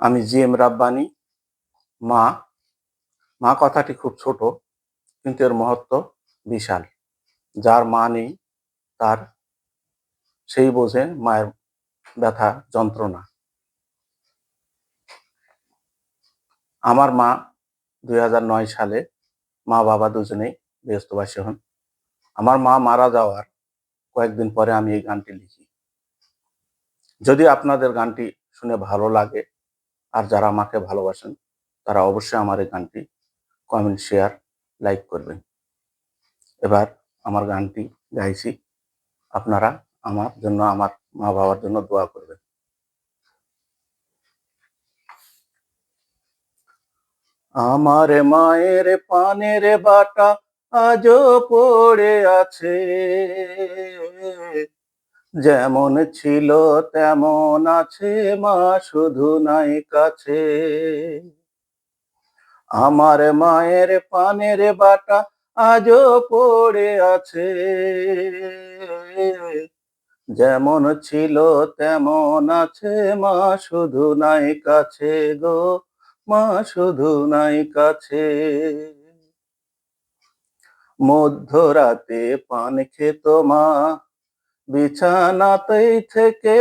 আমি G M Rabbani. মা মা কথাটি খুব ছোট, কিন্তু এর মহত্ব বিশাল। যার মা নেই, তার সেই বোঝে মায়ের ব্যথা যন্ত্রণা। আমার মা দুই হাজার নয় সালে মা বাবা দুজনেই ব্যস্তবাসী হন। আমার মা মারা যাওয়ার কয়েকদিন পরে আমি এই গানটি লিখি। যদি আপনাদের গানটি শুনে ভালো লাগে আর যারা আমাকে ভালোবাসেন, তারা অবশ্যই আমার এই গানটি কমেন্ট শেয়ার লাইক করবেন। এবার আমার গানটি গাইছি। আপনারা আমার জন্য, আমার মা বাবার জন্য দোয়া করবেন। আমার মায়ের পানের বাটা আজও পড়ে আছে। যেমন ছিল তেমন আছে মা, শুধু নাই কাছে। আমার মায়ের পানের বাটা আজও পড়ে আছে। যেমন ছিল তেমন আছে মা, শুধু নাই কাছে গো মা, শুধু নাই কাছে। মধ্যরাতে পান খেত মা বিছানাতেই থেকে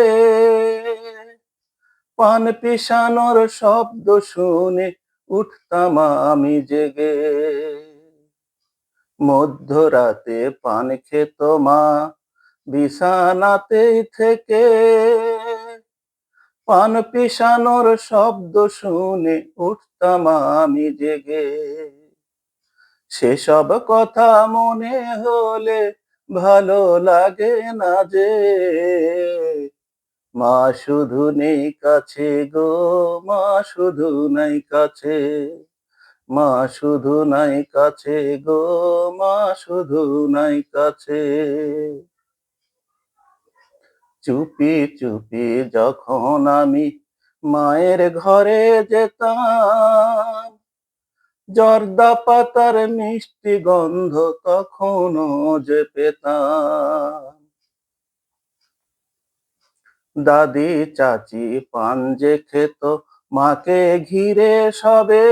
পান পিসানোর শব্দ শুনে উঠতাম আমি জেগে। মধ্যরাতে পান খেত মা, বিছানাতেই থেকে পান পিসানোর শব্দ শুনে উঠতাম আমি জেগে। সেসব কথা মনে হলে ভালো লাগে না যে মা শুধু নেই কাছে গো, মা শুধু নাই কাছে, মা শুধু নাই কাছে গো, মা শুধু নাই কাছে। চুপি চুপি যখন আমি মায়ের ঘরে যেতাম জর্দা পাতার মিষ্টি গন্ধ তখনও যে পেতাম। দাদি, চাচি, পান যে খেত, মাকে ঘিরে সবে।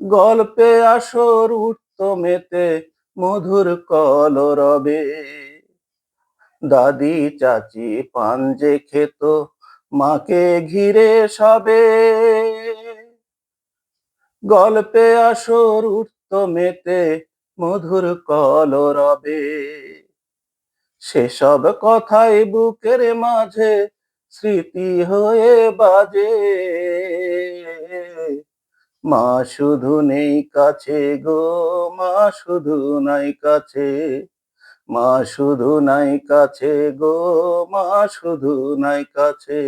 গল্পে আসর উঠত মেতে, মধুর কলরবে। দাদি, চাচি, পান যে খেত, মাকে ঘিরে সবে। গল্পে আসর উঠত মেতে মধুর কলরবে। সেসব কথাই বুকের মাঝে স্মৃতি হয়ে বাজে। মা শুধু নেই কাছে গো, মা শুধু নাই কাছে, মা শুধু নাই কাছে গো, মা শুধু নাই কাছে।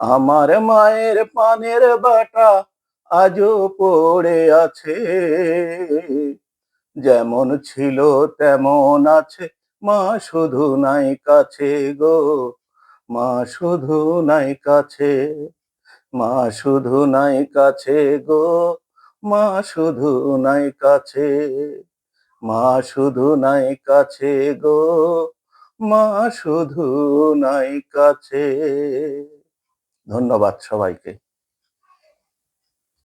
আমার মায়ের পানের বাটা আজও পড়ে আছে। যেমন ছিল তেমন আছে। মা শুধু নাই কাছে গো, মা শুধু নাই কাছে, মা শুধু নাই কাছে গো, মা শুধু নাই কাছে, মা শুধু নাই কাছে গো, মা শুধু নাই কাছে। ধন্যবাদ সবাইকে।